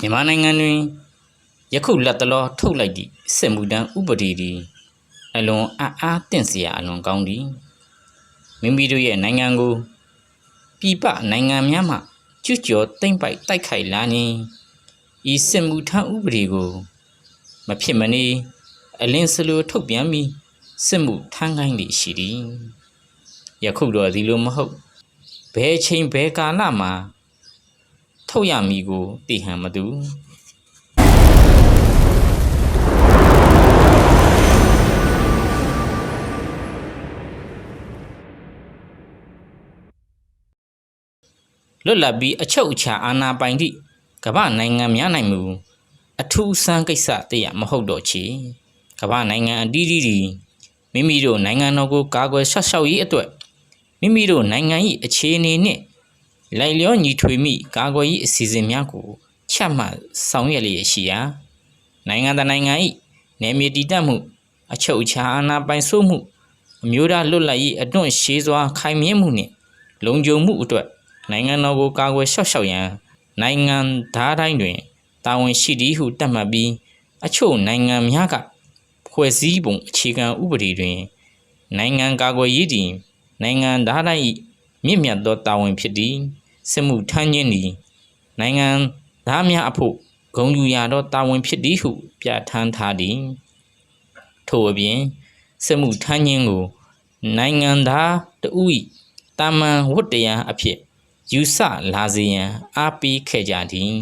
မြန်မာနိုင်ငံတွင်ယခုလက်တလောထုတ်လိုက်သည့်စစ်မှုထမ်းဥပဒေသည်အလွန်အံ့အားသင့်စရာအလွန်ကောင်းသည်မိမိတို့ရဲ့နိုင်ငံကိုပြည်ပနိုင်ငံများမှကျွတ်ကျော်သိမ့်ပိုက်တိုက်ခိုက်လာရင်ဤစစ်မှုထမ်းဥပဒေကိုမဖြစ်မနေအလင်းစလိုထုတ်ပြန်ပြီးစစ်မှုထမ်းခိုင်းသည့်ရှိသည်ယခုတော့ဒီလိုမဟုတ်ဘယ်အချိန်ဘယ်ကာလမှာ ထုတ်ရမည်ကိုသိဟန်မသူလွတ်လပ်ပြီးအချုပ်အခြာအာဏာပိုင်သည့်ကမ္ဘာနိုင်ငံများနိုင်မူအထူးဆန်းကိစ္စတည်းရမဟုတ်တော့ချေကမ္ဘာနိုင်ငံအတီးတီးသည်မိမိတို့နိုင်ငံတော်ကိုကာကွယ်ဆောက်ရှောက်ရေးအတွက်မိမိတို့နိုင်ငံ၏အခြေအနေနှင့် လိုက်လျောညီထွေမိကာကွယ်ရေးအစီအစဉ်များကိုချမှတ်ဆောင်ရွက်လျက်ရှိရာနိုင်ငံတကာနိုင်ငံ၏နယ်မြေတည်တတ်မှု အချုပ်အခြာအာဏာပိုင်ဆိုးမှုအမျိုးသားလွတ်လပ်ရေးအတွန့်ရှေးစွာခိုင်မြဲမှုနှင့်လုံခြုံမှုအတွက်နိုင်ငံတော်ကိုကာကွယ်ရှောက်ရှောက်ရန်နိုင်ငံသားတိုင်းတွင်တာဝန်ရှိသည်ဟုတတ်မှတ်ပြီးအချို့နိုင်ငံများကဖွဲ့စည်းပုံအခြေခံဥပဒေတွင်နိုင်ငံကာကွယ်ရေးသည်နိုင်ငံသားတိုင်း၏ မြင့်မြတ်သောတာဝန်ဖြစ်သည်စစ်မှုထမ်းခြင်းသည်နိုင်ငံသားများအဖို့ဂုဏ်ယူရသောတာဝန်ဖြစ်သည်ဟုပြဋ္ဌာန်းထားသည်ထို့အပြင်စစ်မှုထမ်းခြင်းကို နိုင်ငံသားတဦး၏တာမန်ဝတ္တရားအဖြစ်ယူဆလာစေရန်အားပေးခဲ့ကြသည်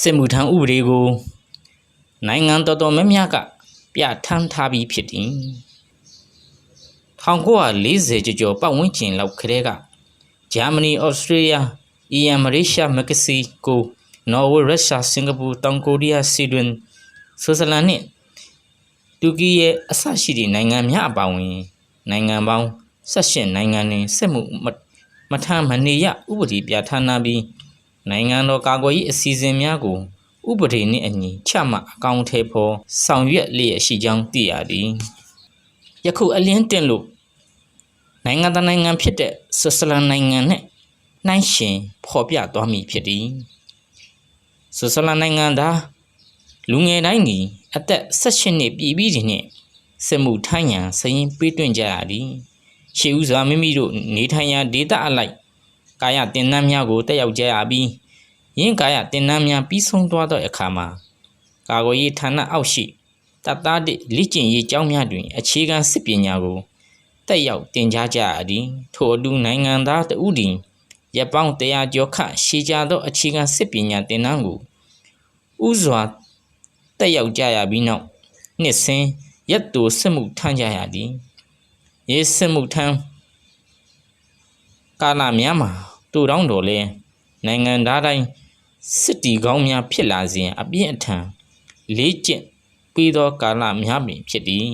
စစ်မှုထမ်းဥပဒေကို နိုင်ငံတော်တော်များများကပြဋ္ဌာန်းထားပြီးဖြစ်သည် 1940ကျော်ကျော်ပတ်ဝန်းကျင်လောက်ခရဲကဂျာမနီ၊ဩစတြေးလျ၊အီရန်၊မလေးရှား၊မက္ကဆီကို၊နော်ဝေ၊ရုရှား၊စင်ကာပူ၊တောင်ကိုရီးယား၊ဆွီဒင်၊ဆွစ်ဇာလန်နှင့်တူရကီရဲ့အဆရှိသည့်နိုင်ငံများအပါအဝင်နိုင်ငံပေါင်း18နိုင်ငံတွင်စစ်မှုမမထမ်းမနေရဥပဒေပြဋ္ဌာန်းထားပြီးနိုင်ငံတော်ကာကွယ်ရေးအစီအစဉ်များကိုဥပဒေနှင့်အညီချမှတ်အကောင့်ထဲပေါ်ဆောင်ရွက်လျက်ရှိကြောင်းသိရသည် ယခုအလင်းတင်လို့နိုင်ငံတကာနိုင်ငံဖြစ်တဲ့ဆွစ်ဇာလန်နိုင်ငံနဲ့နှိုင်းယှဉ်ဖော်ပြသွားမည်ဖြစ်သည်ဆွစ်ဇာလန်နိုင်ငံသားလူငယ်တိုင်းသည်အသက်18နှစ်ပြည့်ပြီးသည်နှင့်စစ်မှုထမ်းရန်စရင်ပေးသွင်းကြရသည်ရှေးဥစွာမိမိတို့နေထိုင်ရာဒေသအလိုက်ကာယတင်နန်းများကိုတက်ရောက်ကြရပြီးယင်းကာယတင်နန်းများပြီးဆုံးသွားသောအခါမှာကာကွယ်ရေးဌာနအောက်ရှိ တပ်သားတစ်လိကျင့်ရေးကျောင်းများတွင် အခြေခံစစ်ပညာကိုတက်ရောက်တင်ကြားကြရသည်ထို့အတူနိုင်ငံသားတဦးသည်ရပ်ပေါင်း100ကျော်ခန့်ရှည်ကြသောအခြေခံစစ်ပညာသင်တန်းကိုဥစွာတက်ရောက်ကြရပြီးနောက်နှစ်စဉ်ရက်တူစစ်မှုထမ်းကြရသည်ရေးစစ်မှုထမ်းကာလများမှာတူတောင်းတော်လဲနိုင်ငံသားတိုင်းစစ်တီကောင်းများဖြစ်လာစဉ်အပြင်းအထန်လေးကျင့် ပြီးသောကာလများပင်ဖြစ်သည်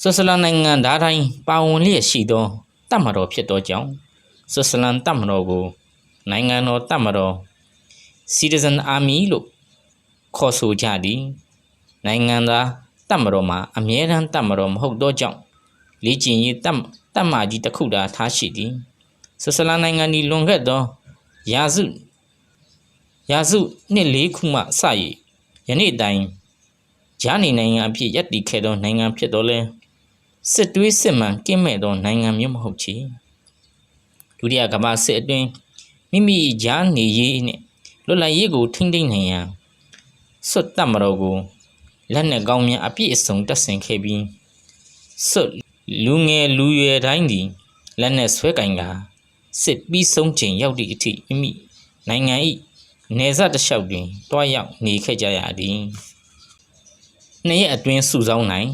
ဆွစ်ဇာလန်နိုင်ငံသားတိုင်းပါဝင်လျက်ရှိသောတပ်မတော်ဖြစ်သောကြောင့်ဆွစ်ဇာလန်တပ်မတော်ကိုနိုင်ငံတော်တပ်မတော် Citizen Army လို့ခေါ်ဆိုကြသည်နိုင်ငံသားတပ်မတော်မှာအမြဲတမ်းတပ်မတော်မဟုတ်သောကြောင့်လေ့ကျင့်ရေးတပ်တပ်မကြီးတစ်ခုသာထားရှိသည်ဆွစ်ဇာလန်နိုင်ငံဒီလွန်ခဲ့သောရာစုရာစုနှစ်လေးခုမှစ၍ ယနေ့တိုင်ဂျာနီနိုင်ငံအဖြစ်ရပ်တည်ခဲ့သောနိုင်ငံဖြစ်တော်လဲစစ်တွေးစစ်မှန်ကင်းမဲ့သောနိုင်ငံမျိုးမဟုတ်ချေဒုတိယကမ္ဘာစစ်အတွင်းမိမိကြားနေရေးနှင့်လွတ်လပ်ရေးကိုထိမ့်သိမ်းနိုင်ရန်စွတ်တပ်မတော်ကိုလက်နက်ကောင်းများအပြည့်အစုံတပ်ဆင်ခဲ့ပြီးစွတ်လူငယ်လူရွယ်တိုင်းသည်လက်နက်ဆွဲကင်ကစစ်ပြီးဆုံးချိန်ရောက်သည့်အထိမိမိနိုင်ငံ၏ နေဆက်တစ်လျှောက်တွင်တွားရောက်နေခဲ့ကြရသည်နှစ်ရက်အတွင်းစုဆောင်းနိုင်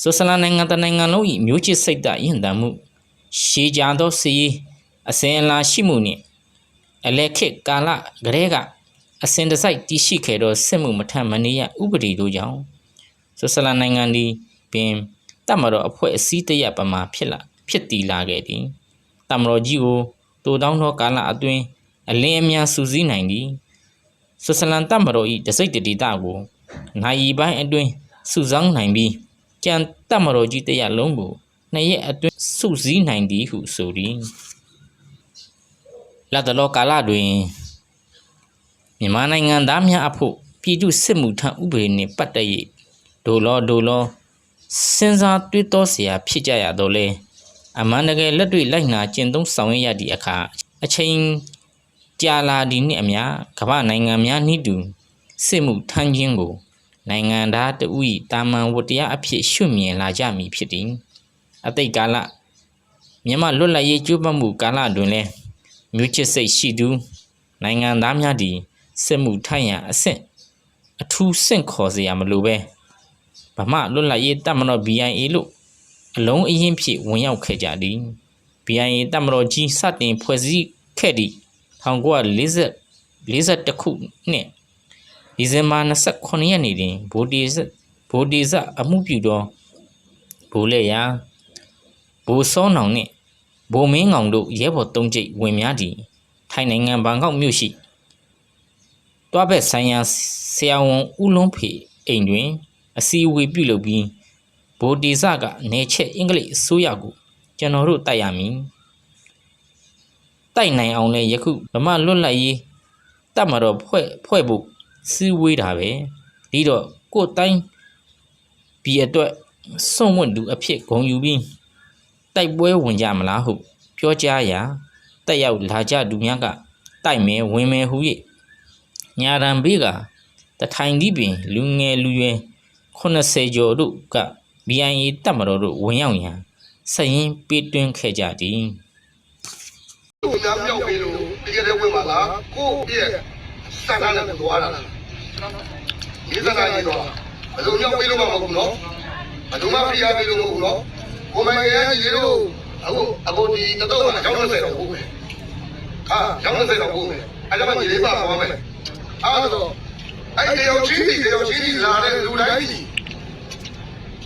ဆွစ်ဇာလန်နိုင်ငံတနိုင်ငံလုံး၏မျိုးချစ်စိတ်ဓာတ်ရင့်တမ်းမှုရှေးကြသောစီးအစဉ်အလာရှိမှုနှင့်အလက်ခစ်ကာလကလေးကအစဉ်တစိုက်တည်ရှိခဲ့သောစစ်မှုမထမ်းမနေရဥပဒေတို့ကြောင့်ဆွစ်ဇာလန်နိုင်ငံသည်ပင်တမတော်အဖွဲ့အစည်းတရပမာဖြစ်လာဖြစ်တည်လာခဲ့သည်တမတော်ကြီးကိုတိုတောင်းသောကာလအတွင်း အလင်းအမြန်စူးစီးနိုင်သည်ဆွစ်ဇာလန်တမတော်၏တစိတ်တဒေတာကိုနိုင်ပိုင်းအတွင်းစုဆောင်းနိုင်ပြီးကြံတမတော်ကြီးတရလုံးကိုနှစ်ရက်အတွင်းစုစည်းနိုင်သည်ဟုဆိုသည် လက်တလောကာလတွင်မြန်မာနိုင်ငံသားများအဖို့ပြည်သူစစ်မှုထမ်းဥပဒေနှင့်ပတ်သက်၍ဒိုလောဒိုလောစဉ်းစားတွေးတောเสียဖြစ်ကြရတော့လေအမှန်တကယ်လက်တွေ့လိုက်နာကျင့်သုံးဆောင်ရွက်ရသည့်အခါအချိန် ကြာလာသည့်နှစ်အမျှကမ္ဘာနိုင်ငံများနှိတူစစ်မှုထမ်းခြင်းကိုနိုင်ငံသားတဦး၏တာမန်ဝတ္တရားအဖြစ်ရှုမြင်လာကြမည်ဖြစ်သည်အတိတ်ကာလမြန်မာလွတ်လပ်ရေးကြိုးပမ်းမှုကာလတွင်လည်းမျိုးချစ်စိတ်ရှိသူနိုင်ငံသားများသည်စစ်မှုထမ်းရန်အဆင့်အထူးဆင့်ခေါ်စရာမလိုပဲဗမာလွတ်လပ်ရေးတပ်မတော် BIA လို့အလုံးအရင်ဖြင့်ဝင်ရောက်ခဲ့ကြသည် BIA တပ်မတော်ကြီးစတင်ဖွဲ့စည်းခဲ့သည့် 1940 41ခုနှစ်ဒီဇင်ဘာ29ရက်နေ့တွင်ဗိုလ်တီဇဗိုလ်တီဇအမှုပြုသောဗိုလ်လက်ရာဗိုလ်စောနောင်နှင့်ဗိုလ်မင်းကောင်တို့ရဲဘော်သုံးကျိတ်ဝင်များသည့်ထိုင်းနိုင်ငံဘန်ကောက်မြို့ရှိတွားဘက်ဆိုင်ရာဆရာဝန်ဦးလုံးဖေအိမ်တွင်အစည်းအဝေးပြုလုပ်ပြီးဗိုလ်တီဇကနေချက်အင်္ဂလိပ်အစိုးရကိုကျွန်တော်တို့တိုက်ရမည် တိုက်နိုင်အောင်လဲယခုဗမာလွတ်လပ်ရေးတတ်မတော်ဖွဲ့ဖွဲ့ဖို့စီဝေးတာပဲဒီတော့ကိုယ်တိုင်းဒီအတွက်စွန့်ဝတ်လူအဖြစ်ဂုံယူပြီးတိုက်ပွဲဝင်ကြမလားဟုပြောကြားရာတက်ရောက်လာကြသူများကတိုက်မယ်ဝင်မယ်ဟု၍ညာရန်ဘေးကတထိုင်ဒီပင်လူငယ်လူရွယ်80ကျော်တို့က BIA တပ်မတော်တို့ဝင်ရောက်ရန်စရင်ပေးတွင်းခဲ့ကြသည် ကိုများမြောက်ပြီးလို့တကယ်တည်းဝင်ပါလားကိုယ့်ရဲ့စံနာနဲ့သွားတာလားဒီစံနာကြီးတော့ဘယ်လိုမြောက်ပြီးလို့မဟုတ်ဘူးနော်ဘယ်သူမှဖိအားပေးလို့မဟုတ်ဘူးနော်ကိုမရဲ့ကြီးတို့အခုအခုဒီတော့ကကြောင်း30တော့ဟုတ်ပဲဟာကြောင်း30တော့ဟုတ်ပဲအဲ့ဒါမှညီလေးပါသွားမယ်အဲ့တော့အဲ့ဒီရောက်ချင်းဒီရောက်ချင်းဒီလာတဲ့လူတိုင်းကြီး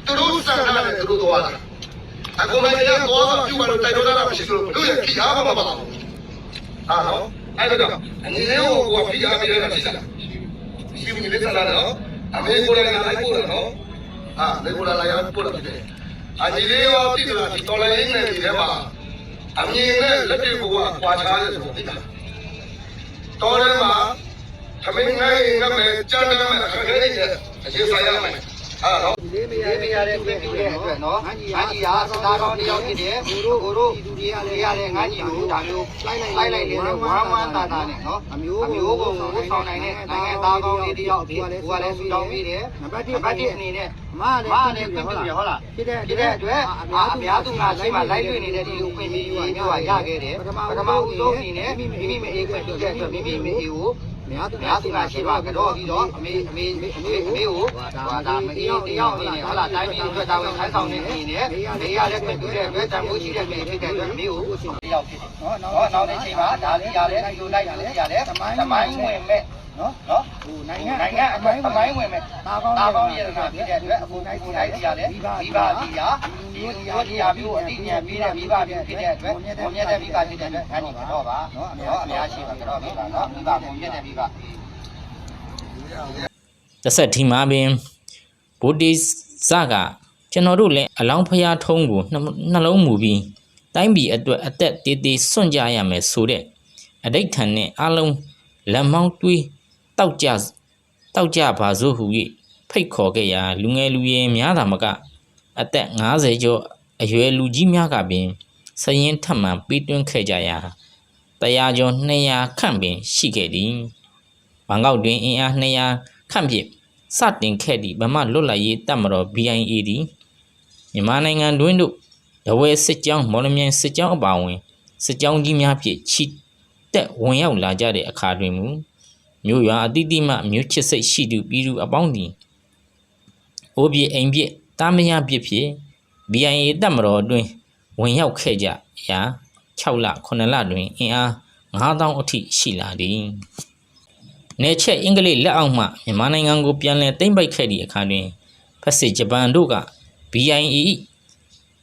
သူတို့စံနာနဲ့သူတို့သွားတာ အခုမရဲ့သွားပြုတ်တော့တိုက်တော့တာမရှိလို့တို့ရဲ့ဖိအားမပါဘူးအာနော်အဲ့တော့အနေနဲ့ဟိုကဖိအားပေးနေတာဖြစ်တာရှိမနေတယ်လားနော်အမေကိုလည်းလိုက်ပို့တယ်နော်အာလေကိုလည်းလိုက်ပို့တယ်အညီလေးရောတိကျတာဒီတော်လိုင်းနဲ့ဒီထဲမှာအမြင်နဲ့လက်တွေကိုကကွာခြားတယ်ဆိုသိတာတော်ထဲမှာသမင်းနိုင်ငတ်မဲ့ကြမ်းတယ်မဲ့ခက်ခဲနေတယ်အရေးဆိုင်ရမယ်အာနော် လေးမရလေးမရတဲ့ပြင်ပြတဲ့အတွက်နော်ငန်းကြီးဟာစတားကောင်းတယောက်ဖြစ်တယ်ကိုတို့ကိုတို့ဒီလူတွေကလည်းငန်းကြီးကိုဒါမျိုးလိုက်လိုက်လိုက်လိုက်ဝမ်းဝမ်းတာတာနဲ့နော်အမျိုးအမျိုးကိုကိုဆောင်နိုင်တဲ့နိုင်ငံသားကောင်းလေးတယောက်ဖြစ်ကိုကလည်းဆူတောင်းပြီးတယ်နံပါတ်1အနေနဲ့မလည်းပြင်ပြဟုတ်လားဖြစ်တဲ့ဖြစ်တဲ့အတွက်အများသူငါရှိမှလိုက်လွှင့်နေတဲ့ဒီလိုပြင်ပြမျိုးကရခဲ့တယ်ပထမဦးဆုံးအနေနဲ့မိမိမအေးခွင့်ပြုတဲ့အတွက်မိမိမအေးကို များသူများသူကရှိပါကတော့ပြီးတော့အမေအမေအမေအမေကိုဟာဒါမအေးတယောက်အနေနဲ့ဟုတ်လားတိုင်းပြည်အတွက်တာဝန်ထမ်းဆောင်နေနေနဲ့နေရတဲ့ပြည်သူတဲ့အတွက်တန်ဖိုးရှိတဲ့ပြည်ဖြစ်တဲ့အတွက်အမေကိုတယောက်ဖြစ်တယ်နော်နော်နောက်တဲ့ချိန်မှာဒါလေးရတယ်ဒီလိုလိုက်ရတယ်ရတယ်သမိုင်းဝင်မဲ့နော်နော်ဟို နိုင်ငံနိုင်ငံအမိုင်းအမိုင်းဝင်မဲ့တာကောင်းတာကောင်းရတာဖြစ်တဲ့အတွက်အခုနိုင်နိုင်ကြရတယ်မိဘဒီဟာဒီလိုဒီဟာမျိုးအတိညာပြီးတဲ့မိဘဖြစ်တဲ့အတွက်ဘုံမြတ်တဲ့မိဘဖြစ်တဲ့အတွက်အဲ့ဒီတော့ပါနော်အများရှိပါကတော့မိဘနော်မိဘဘုံမြတ်တဲ့မိဘတစ်ဆက်ဒီမှာပင်ဗုဒ္ဓဇကကျွန်တော်တို့လည်းအလောင်းဖျားထုံးကိုနှမနှလုံးမူပြီးတိုင်းပြည်အတွက်အသက်တည်တည်စွန့်ကြရမယ်ဆိုတဲ့အဋိဋ္ဌံနဲ့အလုံးလက်မောင်းတွေး တောက်ကြတောက်ကြပါစို့ဟူ၍ဖိတ်ခေါ်ခဲ့ရာလူငယ်လူရွယ်များသာမကအသက်50ကျော်အရွယ်လူကြီးများကပင်စရင်ထပ်မှန်ပေးသွင်းခဲ့ကြရာတရားကျော်200ခန့်ပင်ရှိခဲ့သည်ဘန်ကောက်တွင်အင်အား200ခန့်ဖြင့်စတင်ခဲ့သည့်ဗမာလွတ်လပ်ရေးတပ်မတော် BIA သည်မြန်မာနိုင်ငံတွင်တို့တဝဲစစ်ကြောင်းမော်လမြိုင်စစ်ကြောင်းအပါအဝင်စစ်ကြောင်းကြီးများဖြင့်ချီတက်ဝင်ရောက်လာကြတဲ့အခါတွင်မူ မြို့ရွာအတိအတိမှမြို့ချစ်စိတ်ရှိသူပြည်သူအပေါင်းသည်အိုးပြေအိမ်ပြစ်တာမယပြစ်ဖြင့် BIA တပ်မတော်အတွင်းဝင်ရောက်ခဲ့ကြရာ6လ9လတွင်အင်အား9000အထိရှိလာသည်နေချက်အင်္ဂလိပ်လက်အောက်မှမြန်မာနိုင်ငံကိုပြန်လည်သိမ်းပိုက်ခဲ့သည့်အခါတွင်ဖက်စစ်ဂျပန်တို့က BIA ၏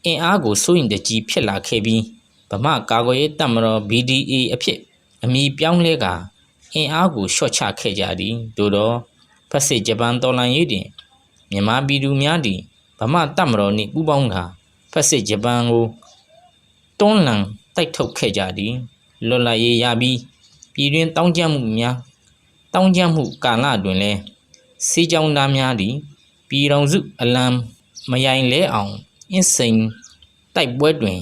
အင်အားကိုစိုးရင်တကြီးဖြစ်လာခဲ့ပြီးဗမာကာကွယ်ရေးတပ်မတော် BDA အဖြစ်အမည်ပြောင်းလဲကာ အင်အားကိုလျှော့ချခဲ့ကြသည်သို့သောဖက်စစ်ဂျပန်တော်လှန်ရေးတွင်မြန်မာပြည်သူများသည်ဗမာတပ်မတော်နှင့်ပူးပေါင်းကာဖက်စစ်ဂျပန်ကိုတွန်းလှန်တိုက်ထုတ်ခဲ့ကြသည်လွတ်လပ်ရေးရပြီးပြည်တွင်တောင်းကျမ်းမှုများတောင်းကျမ်းမှုကာလတွင်လည်းစီကြောင်းသားများသည်ပြည်တော်စုအလံမယိုင်လဲအောင်အင်းစိန်တိုက်ပွဲတွင်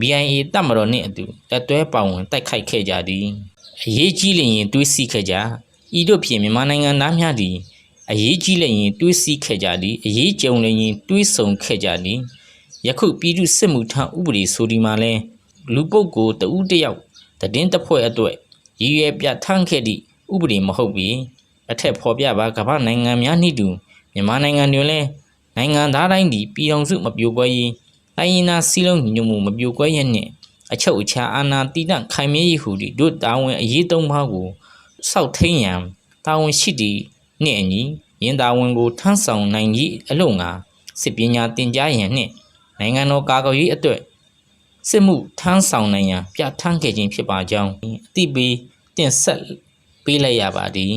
BIA တပ်မတော်နှင့်အတူလက်တွဲပါဝင်တိုက်ခိုက်ခဲ့ကြသည် အရေးကြီးလျင်တွေးစီခဲ့ကြဤတို့ဖြင့်မြန်မာနိုင်ငံသားများသည်အရေးကြီးလျင်တွေးစီခဲ့ကြသည်အရေးကြုံလျင်တွေးဆုံခဲ့ကြသည်ယခုပြည်သူစစ်မှုထမ်းဥပဒေဆိုဒီမှာလဲလူပုဂ္ဂိုလ်တဦးတစ်ယောက်တည်င်းတစ်ဖွဲ့အတွက်ရည်ရွယ်ပြဋ္ဌာန်းခဲ့သည့်ဥပဒေမဟုတ်ပြီအထက်ဖော်ပြပါကမ္ဘာနိုင်ငံများနှင့်တူမြန်မာနိုင်ငံတွင်လဲနိုင်ငံသားတိုင်းသည်ပြည်အောင်စုမပြိုကွဲရေးတိုင်းရင်းသားစီးလုံးညီညွတ်မှုမပြိုကွဲရနှင့် အချုပ်အခြာအာဏာတည်တံ့ခိုင်မြဲရေးဟုသည်တို့တာဝန်အရေးသုံးပါးကိုစောက်ထိန်ရန်တာဝန်ရှိသည့်နှင့်အညီရင်တာဝန်ကိုထမ်းဆောင်နိုင်သည့်အလို့ငါစစ်ပညာသင်ကြားရန်နှင့်နိုင်ငံတော်ကာကွယ်ရေးအတွက်စစ်မှုထမ်းဆောင်နိုင်ရန်ပြဋ္ဌာန်းခဲ့ခြင်းဖြစ်ပါကြောင်းအတိပေးတင်ဆက်ပေးလိုက်ရပါသည်